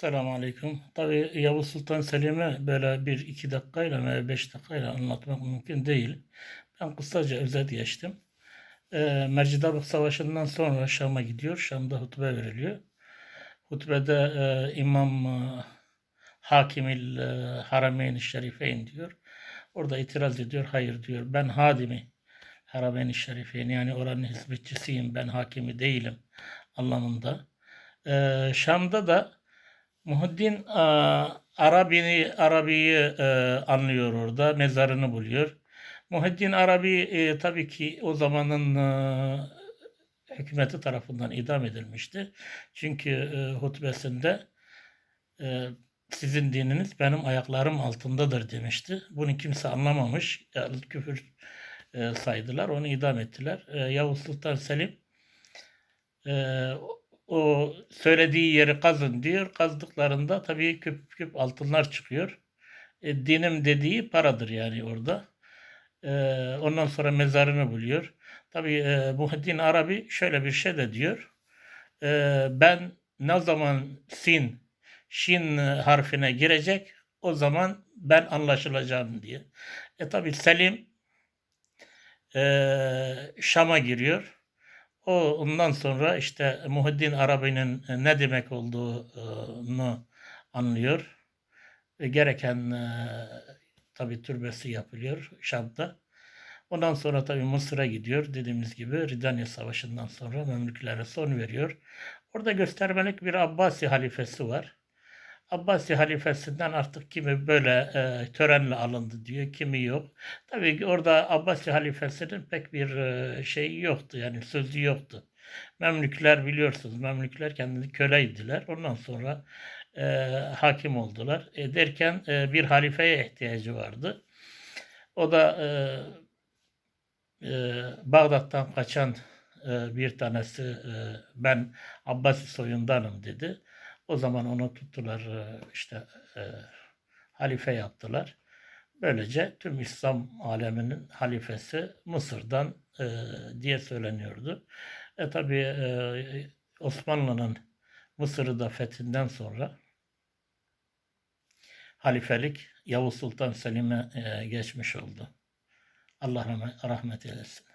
Selamun Aleyküm. Tabii Yavuz Sultan Selim'i böyle bir iki dakikayla veya beş dakikayla anlatmak mümkün değil. Ben kısaca özet geçtim. Ee, Mercidabık Savaşı'ndan sonra Şam'a gidiyor. Şam'da hutbe veriliyor. Hutbede e, İmam e, Hakimil e, Harameyn-i Şerifeyn diyor. Orada itiraz ediyor. Hayır diyor. Ben hadimi Harameyn-i Şerifeyn yani oranın hizmetçisiyim. Ben hakimi değilim anlamında. Ee, Şam'da da Muhiddin e, Arabi'ni Arabi'yi e, anlıyor orada, mezarını buluyor. Muhiddin Arabi e, tabii ki o zamanın e, hükümeti tarafından idam edilmişti. Çünkü e, hutbesinde e, sizin dininiz benim ayaklarım altındadır demişti. Bunu kimse anlamamış. Yani küfür e, saydılar. Onu idam ettiler. E, Yavuz Sultan Selim e, o söylediği yeri kazın diyor. Kazdıklarında tabii küp küp altınlar çıkıyor. E, dinim dediği paradır yani orada. E, ondan sonra mezarını buluyor. Tabii e, Muhiddin Arabi şöyle bir şey de diyor. E, ben ne zaman sin, şin harfine girecek o zaman ben anlaşılacağım diye. E tabii Selim e, Şam'a giriyor. O ondan sonra işte Muhiddin Arabi'nin ne demek olduğunu anlıyor. Ve gereken e, tabi türbesi yapılıyor Şam'da. Ondan sonra tabi Mısır'a gidiyor. Dediğimiz gibi Ridaniye Savaşı'ndan sonra Memlüklere son veriyor. Orada göstermelik bir Abbasi halifesi var. Abbasi halifesinden artık kimi böyle e, törenle alındı diyor, kimi yok. Tabii ki orada Abbasi halifesinin pek bir e, şeyi yoktu yani sözü yoktu. Memlükler biliyorsunuz, Memlükler kendini köleydiler. Ondan sonra e, hakim oldular. E, derken e, bir halifeye ihtiyacı vardı. O da e, e, Bağdat'tan kaçan e, bir tanesi e, ben Abbasi soyundanım dedi. O zaman onu tuttular e, işte e, halife yaptılar. Böylece tüm İslam aleminin halifesi Mısır'dan e, diye söyleniyordu. E tabi e, Osmanlı'nın Mısır'ı da fethinden sonra halifelik Yavuz Sultan Selim'e e, geçmiş oldu. Allah rahmet, rahmet eylesin.